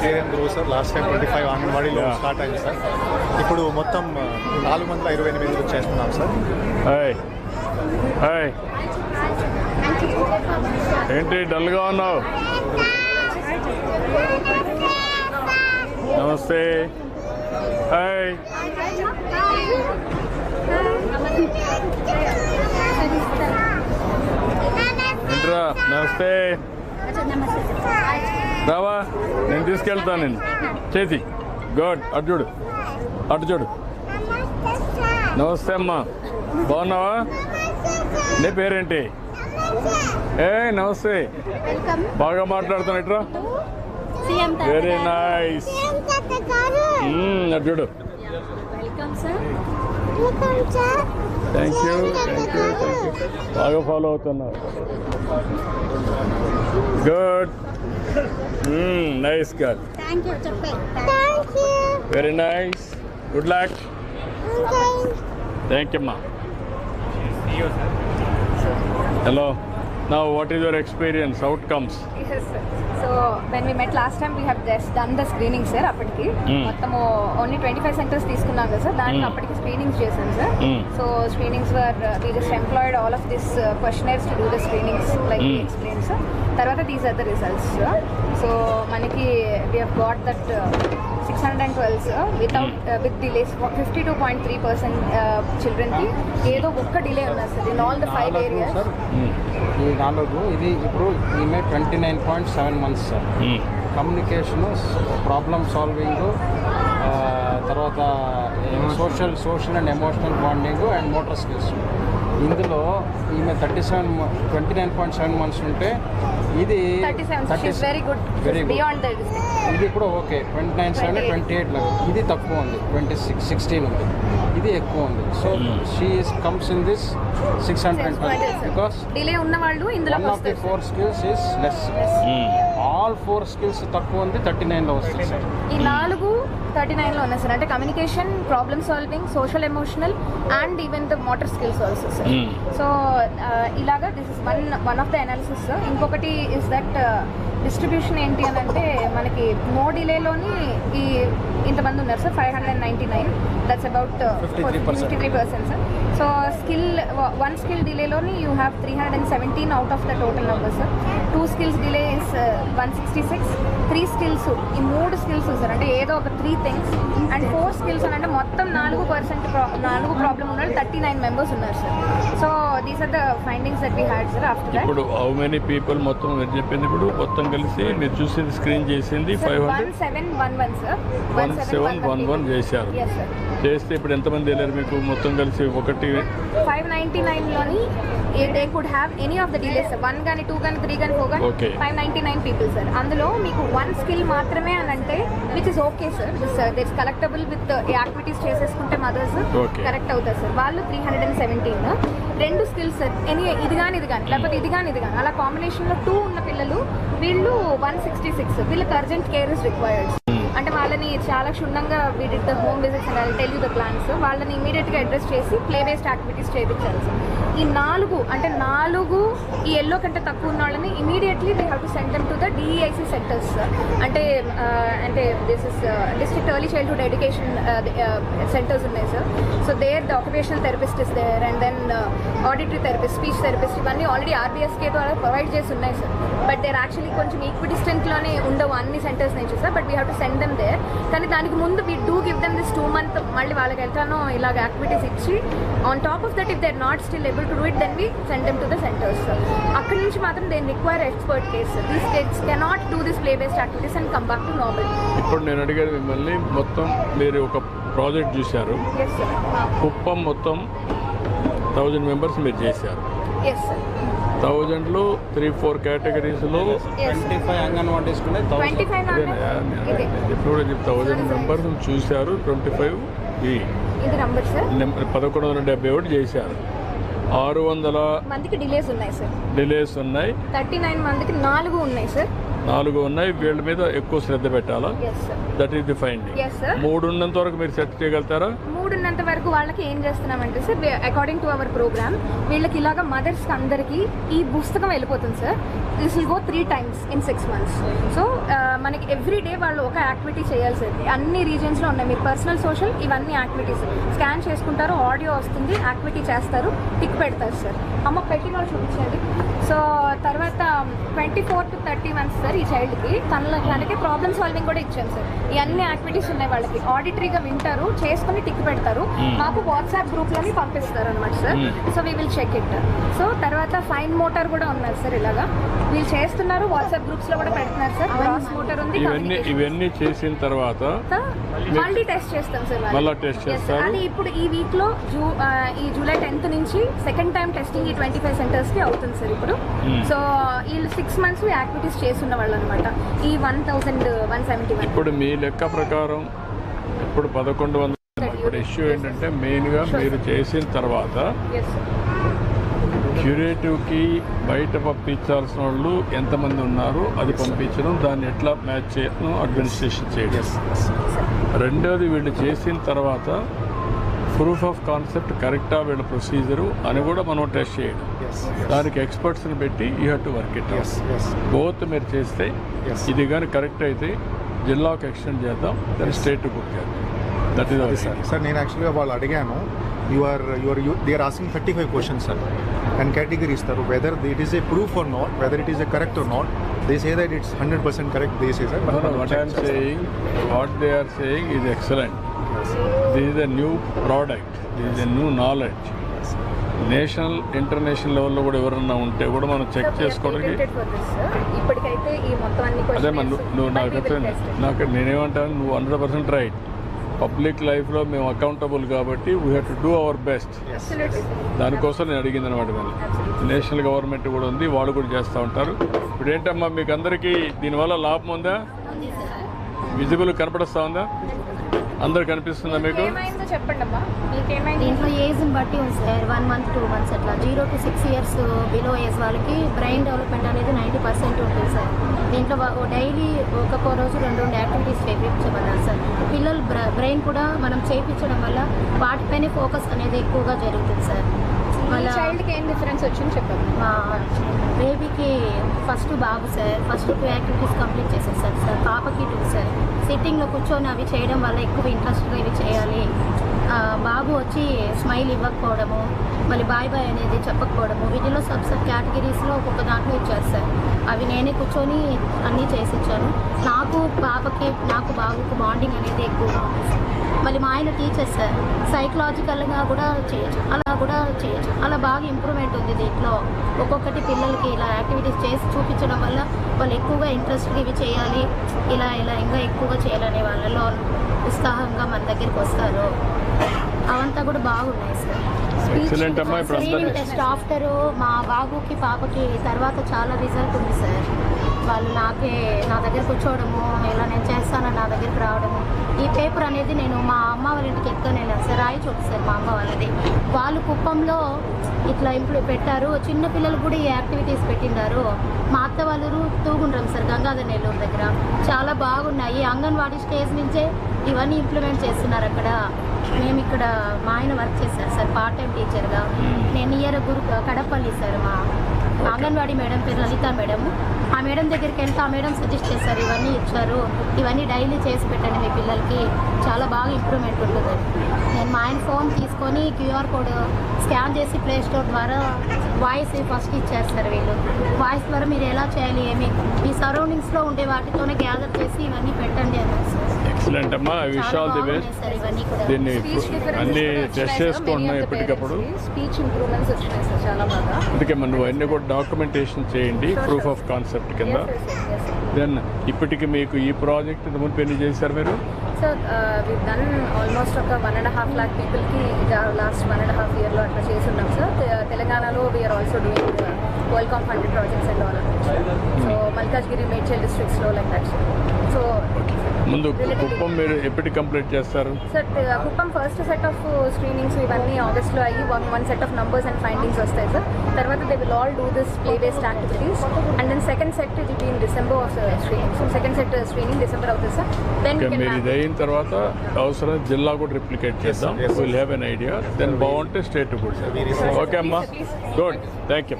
Clear grow sir. Last time twenty five అంగన్వాడీలో. Start అయింది sir. ఇప్పుడు మొత్తం నాలుగు వందల ఇరవై ఎనిమిది చేస్తున్నాం సార్. హాయ్ హాయ్ ఏంటి డల్గా ఉన్నావు? నమస్తే. హాయ్ ఏంట్రా నమస్తే. రావా నేను తీసుకెళ్తాను నేను చేతి గుడ్ అటు చూడు. అటు చూడు. నమస్తే అమ్మా. బాగున్నావా? నీ పేరేంటి? ఏ నమస్తే. వెల్కమ్. బాగా మాట్లాడుతున్నా ఇట్రా వెరీ నైస్ అటు చూడు. Thank you thank you thank you బాగా follow Good. Mm, nice girl. Thank you, Chappal. Thank you. Very nice. Good luck. Okay. Thank you, ma. Hello. Now, what is your experience? Outcomes? Yes, sir. So when we met last time, we have just done the screening, sir. అప్పటికి Hmm. మొత్తము only twenty five centres తీసుకున్నాం కదా sir దానికి Hmm. అప్పటికి screenings చేశాను sir. So screenings were we just employed all of this questionnaires to do the screenings like. Explain sir తర్వాత these are the results so మనకి we have got that six hundred and twelve without with delays fifty two point three percent చిల్డ్రన్కి ఏదో ఒక్క delay ఉన్నారు sir in all the five areas sir. ఈ నాలుగు ఇది ఇప్పుడు ఈమె twenty nine point seven months sir. Communication problem solving తర్వాత social social and emotional bonding and motor skills ఇందులో ఈమె thirty seven twenty nine point seven months ఉంటే ఇది thirty seven she's very good ఇది కూడా okay. Twenty nine seven 28. Twenty eight లాగా ఇది తక్కువ ఉంది. ట్వంటీ సిక్స్ సిక్స్టీన్ ఉంది. ఇది ఎక్కువ ఉంది. So she comes in this six hundred because delay ఉన్న వాళ్ళు ఇందులో వన్ ఆఫ్ ది వస్తారు four skills is less all four skills తక్కువ ఉంది థర్టీ నైన్లో వస్తుంది సార్ ఈ నాలుగు థర్టీ నైన్లో ఉన్నాయి సార్ అంటే communication problem solving social emotional and even the motor skills also sir Hmm. So ఇలాగా this is one one of the analysis ఇంకొకటి ఇస్ దట్ డిస్ట్రిబ్యూషన్ ఏంటి అని అంటే మనకి నో డిలేలోని ఈ ఇంతమంది ఉన్నారు sir five hundred ninety nine that's about 53%. Fifty three percent sir so skill one skill డిలేలోని you have three hundred and seventeen out of the total number sir two skills delay is one sixty six three skills ఈ మూడు skills sir అంటే ఏదో ఒక three things and four skills అని అంటే మొత్తం నాలుగు percent నాలుగు ప్రాబ్లమ్ ఉన్న థర్టీ నైన్ మెంబర్స్ ఉన్నారు sir so these are the findings that we had sir after that ఇప్పుడు హౌ మెనీ పీపుల్ మొత్తం మీరు చెప్పింది ఇప్పుడు మొత్తం కలిసి మీరు చూసింది స్క్రీన్ చేసింది five one hundred seven one one sir one seven one one చేశారు. చేస్తే ఇప్పుడు ఎంతమంది వెళ్ళారు మీకు మొత్తం కలిసి ఒకటి? Five ninety నైన్లోని they could have any of the delays one కానీ టూ కానీ త్రీ కానీ ఫోర్ కానీ. Five ninety nine people sir అందులో మీకు వన్ స్కిల్ మాత్రమే అని అంటే which is okay sir that's collectable with activities చేసేసుకుంటే మదర్స్. కరెక్ట్ అవుతారు సార్ వాళ్ళు త్రీ హండ్రెడ్ అండ్ సెవెంటీన్ రెండు స్కిల్స్ సార్ ఎనీ ఇది కానీ ఇది కానీ లేకపోతే ఇది కానీ ఇది కానీ అలా కాంబినేషన్లో టూ ఉన్న పిల్లలు వీళ్ళు వన్ సిక్స్టీ సిక్స్ వీళ్ళకి అర్జెంట్ కేర్ ఇస్ రిక్వైర్డ్ అంటే వాళ్ళని చాలా క్షుణ్ణంగా వీడి the home visits and tell you the plans వాళ్ళని ఇమీడియట్గా అడ్రస్ చేసి ప్లే బేస్డ్ యాక్టివిటీస్ చేయించాలి సార్ ఈ నాలుగు అంటే నాలుగు ఈ ఎల్లో కంటే తక్కువ ఉన్న వాళ్ళని immediately we have to send them to the DEIC centres అంటే అంటే this is district early childhood education centres ఉన్నాయి sir so there the occupational therapist is there and then auditory therapist speech therapist ఇవన్నీ already RBSK ద్వారా provide చేసి ఉన్నాయి sir but there actually కొంచెం ఈక్వి డిస్టెంట్లోనే ఉండవు అన్ని సెంటర్స్ నుంచి sir but we have to send them there కానీ దానికి ముందు we do give them this two month మళ్ళీ వాళ్ళకి వెళ్తానో ఇలాగ యాక్టివిటీస్ ఇచ్చి on top of that if they not still able to do it then we send them to the centres అక్కడి నుంచి మాత్రం they require expert case these states cannot do this play based activities and come back to normal ఇప్పుడు నేను అడిగేది మిమ్మల్ని మొత్తం మీరు ఒక ప్రాజెక్ట్ చూశారు. కుప్పం మొత్తం థౌజండ్ మెంబర్స్ మీరు చేశారు. ఎస్ సార్ థౌజండ్లో త్రీ ఫోర్ ఇదే. ఇప్పుడు థౌజండ్ మెంబర్స్ చూశారు ట్వంటీ ఫైవ్ ఈ. ఇది నంబర్ సార్ నెంబర్ పదకొండు వందల డెబ్బై ఒకటి చేశారు. ఆరు వందల మందికి డిలేస్ ఉన్నాయి సార్ డిలేస్ ఉన్నాయి. థర్టీ నైన్ మందికి నాలుగు ఉన్నాయి సార్ నాలుగు ఉన్నాయి. వీళ్ళ మీద ఎక్కువ శ్రద్ధ పెట్టాలా? దట్ ఈస్ ది ఫైండింగ్ మూడు ఉన్నంత వరకు మీరు సెట్ చేయగలుగుతారా? మూడున్నంత వరకు వాళ్ళకి ఏం చేస్తున్నామంటే sir according to our programme వీళ్ళకి ఇలాగా మదర్స్కి అందరికీ ఈ పుస్తకం వెళ్ళిపోతుంది sir this will go three times in six months so మనకి ఎవ్రీ డే వాళ్ళు ఒక యాక్టివిటీ చేయాలి సార్ అన్ని రీజన్స్లో ఉన్నాయి. మీరు పర్సనల్ సోషల్ ఇవన్నీ యాక్టివిటీస్ స్కాన్ చేసుకుంటారు ఆడియో వస్తుంది యాక్టివిటీ చేస్తారు. టిక్ పెడతారు సార్. అమ్మ పెట్టిన వాళ్ళు చూపించండి. సో తర్వాత twenty four to thirty months sir ఈ చైల్డ్కి తనలో తనకి ప్రాబ్లమ్ సాల్వింగ్ కూడా ఇచ్చాను సార్ ఈ అన్ని యాక్టివిటీస్ ఉన్నాయి వాళ్ళకి. ఆడిటరీగా వింటారు చేసుకుని టిక్ పెడతారు. మాకు వాట్సాప్ గ్రూప్లోని పంపిస్తారు అనమాట sir so we will check it so తర్వాత ఫైన్ మోటార్ కూడా ఉన్నారు సార్ ఇలాగా. వీళ్ళు చేస్తున్నారు వాట్సాప్ గ్రూప్స్లో కూడా పెడుతున్నారు సార్ క్రాస్ మోటార్ ఉంది ఇవన్నీ ఇవన్నీ చేసిన తర్వాత మళ్ళీ టెస్ట్ చేస్తాం సార్. మళ్ళా టెస్ట్ చేస్తారు? అది ఇప్పుడు ఈ వీక్లో ఈ జూలై టెన్త్ నుంచి సెకండ్ టైం టెస్టింగ్ ఈ ట్వంటీ ఫైవ్ సెంటర్స్కి అవుతుంది సార్ ఇప్పుడు. Hmm. సో వీళ్ళు సిక్స్ మంత్స్ యాక్టివిటీస్ చేస్తున్న వాళ్ళు అనమాట ఈ one thousand one seventy one ఇప్పుడు మీ లెక్క ప్రకారం ఇప్పుడు పదకొండు వందల ఇప్పుడు ఇష్యూ ఏంటంటే మెయిన్గా మీరు చేసిన తర్వాత క్యూరేటివ్కి బయట పంపించాల్సిన వాళ్ళు ఎంతమంది ఉన్నారు అది పంపించడం దాన్ని ఎట్లా మ్యాచ్ చేయడం అడ్మినిస్ట్రేషన్ చేయడం. రెండోది వీళ్ళు చేసిన తర్వాత ప్రూఫ్ ఆఫ్ కాన్సెప్ట్ కరెక్టా వీళ్ళ ప్రొసీజరు అని కూడా మనం టెస్ట్ చేయడం. దానికి ఎక్స్పర్ట్స్ని పెట్టి you have to work it both మీరు చేస్తే. ఇది కానీ కరెక్ట్ అయితే జిల్లాకు ఎక్స్టెండ్ చేద్దాం దాన్ని స్టేట్ బుక్ చేద్దాం. దట్ ఈస్ సార్ నేను యాక్చువల్గా వాళ్ళు అడిగాను you are you are they are asking thirty five questions sir and category ఇస్తారు whether it is a proof or not whether it is a correct or not they say that it's hundred percent correct they say sir what I'm saying what they are saying is excellent this is a new product this is a new knowledge national international లెవెల్లో కూడా ఎవరన్నా ఉంటే కూడా మనం check చేసుకోవడానికి అదే నువ్వు చెప్తాను. నాకు నేనేమంటాను నువ్వు హండ్రెడ్ పర్సెంట్ రైట్ పబ్లిక్ లైఫ్లో మేము అకౌంటబుల్ కాబట్టి we have to do our best. దానికోసం నేను అడిగింది అనమాట మేము నేషనల్ గవర్నమెంట్ కూడా ఉంది వాళ్ళు కూడా చేస్తూ ఉంటారు. ఇప్పుడు ఏంటమ్మా మీకు అందరికీ దీనివల్ల లాభం ఉందా? విజిబుల్ కనపడుస్తా ఉందా? అందరు కనిపిస్తుందా మీకు? దీంట్లో ఏజ్ని బట్టి ఉంది sir. One month two months అట్లా. Zero to six years below age వాళ్ళకి బ్రెయిన్ డెవలప్మెంట్ అనేది నైంటీ పర్సెంట్ ఉంటుంది సార్. దీంట్లో డైలీ ఒక్కొక్క రోజు రెండు రెండు యాక్టివిటీస్ చేయించమన్నారు సార్. పిల్లలు బ్రెయిన్ కూడా మనం చేయించడం వల్ల వాటిపైనే ఫోకస్ అనేది ఎక్కువగా జరుగుతుంది సార్. మళ్ళీ చైల్డ్కి ఏం డిఫరెన్స్ వచ్చింది చెప్పండి? మా బేబీకి ఫస్ట్ బాబు sir first two activities complete చేసేసారు సార్. పాపకి టూ సార్. సిట్టింగ్లో కూర్చొని అవి చేయడం వల్ల ఎక్కువ ఇంట్రెస్ట్గా ఇవి చేయాలి. బాబు వచ్చి స్మైల్ ఇవ్వకపోవడము మళ్ళీ బాయ్ బాయ్ అనేది చెప్పకపోవడము వీటిలో సబ్ సబ్ కేటగిరీస్లో ఒక్కొక్క దాంట్లో ఇచ్చారు సార్. అవి నేనే కూర్చొని అన్నీ చేసి ఇచ్చాను నాకు పాపకి నాకు బాబుకు బాండింగ్ అనేది ఎక్కువగా ఉంది సార్. మళ్ళీ మా ఆయన టీచర్ సార్ సైకలాజికల్గా కూడా చేయొచ్చు అలా కూడా చేయొచ్చు. అలా బాగా ఇంప్రూవ్మెంట్ ఉంది దీంట్లో. ఒక్కొక్కటి పిల్లలకి ఇలా యాక్టివిటీస్ చేసి చూపించడం వల్ల వాళ్ళు ఎక్కువగా ఇంట్రెస్ట్గా ఇవి చేయాలి ఇలా ఇలా ఇంకా ఎక్కువగా చేయాలనే వాళ్ళలో ఉత్సాహంగా మన దగ్గరికి వస్తారు. అవంతా కూడా బాగున్నాయి సార్. ఎక్సలెంట్ అమ్మా ఇప్పుడు స్క్రీనింగ్ అందరికీ టెస్ట్ ఆఫ్టర్ మా బాబుకి పాపకి తర్వాత చాలా రిజల్ట్ ఉంది సార్. వాళ్ళు నాకే నా దగ్గర కూర్చోవడము ఇలా నేను చేస్తానని నా దగ్గరికి రావడము. ఈ పేపర్ అనేది నేను మా అమ్మ వాళ్ళ ఇంటికి ఎత్తుకొని వెళ్ళాను సార్ రాయి చోటు సార్ మా అమ్మ వాళ్ళది. వాళ్ళు కుప్పంలో ఇట్లా ఇంప్లూ పెట్టారు. చిన్న పిల్లలు కూడా ఈ యాక్టివిటీస్ పెట్టినారు మా అత్త వాళ్ళు తూగుండ్రం సార్ గంగాధర్ నెల్లూరు దగ్గర. చాలా బాగున్నాయి. అంగన్వాడీ స్టేజ్ నుంచే ఇవన్నీ ఇంప్లిమెంట్ చేస్తున్నారు అక్కడ. మేము ఇక్కడ మా ఆయన వర్క్ చేశారు సార్ పార్ట్ టైం టీచర్గా నేను ఇయర్ గురు కడపల్లి సార్ మా అంగన్వాడీ మేడం పేరు లలిత మేడం. ఆ మేడం దగ్గరికి వెళ్తే ఆ మేడం సజెస్ట్ చేశారు ఇవన్నీ ఇచ్చారు. ఇవన్నీ డైలీ చేసి పెట్టండి మీ పిల్లలకి. చాలా బాగా ఇంప్రూవ్మెంట్ ఉంటుంది నేను మా ఆయన ఫోన్ తీసుకొని క్యూఆర్ కోడ్ స్కాన్ చేసి ప్లే స్టోర్ ద్వారా వాయిస్ ఫస్ట్ ఇచ్చేస్తారు వీళ్ళు. వాయిస్ ద్వారా మీరు ఎలా చేయాలి ఏమి? మీ సరౌండింగ్స్లో ఉండే వాటితోనే గ్యాదర్ చేసి ఇవన్నీ పెట్టండి అన్నారు. ఎక్సలెంట్ అమ్మా I wish all the best sir దీన్ని అన్ని టెస్ట్ చేసుకుంటున్నాం ఎప్పటికప్పుడు స్పీచ్ ఇంప్రూవ్మెంట్స్ వచ్చినాయి సార్ చాలా బాగా. అందుకే మనం అన్ని కూడా డాక్యుమెంటేషన్ చేయండి ప్రూఫ్ ఆఫ్ కాన్సెప్ట్ కింద. దెన్ ఇప్పటికి మీకు ఈ ప్రాజెక్ట్ ముందు ఎన్ని చేశారు మీరు? సో వి డన్ ఆల్మోస్ట్ ఒక వన్ అండ్ హాఫ్ లాక్ పీపుల్కి లాస్ట్ వన్ అండ్ హాఫ్ ఇయర్లో అట్లా చేస్తున్నాం సార్ తెలంగాణలో we're also doing Wellcome funded projects and all so Malkajgiri Medchal డిస్ట్రిక్ట్స్లో like that so ముందు కుప్పం మీరు ఎప్పటికి కంప్లీట్ చేస్తారు? Sir Kuppam first set of screenings ఇవన్నీ ఆగస్ట్లో అయ్యి one one set of numbers and findings వస్తాయి సార్ తర్వాత they will all do this play based activities and then second set ఇది been December of screening so second set screening December అవుతుంది sir then మీరు ఇది అయిన తర్వాత అవసరం జిల్లా కూడా రిప్లికేట్ చేద్దాం. Will have an idea then బాగుంటే స్టేట్ కూడా. ఓకే అమ్మా. Good thank you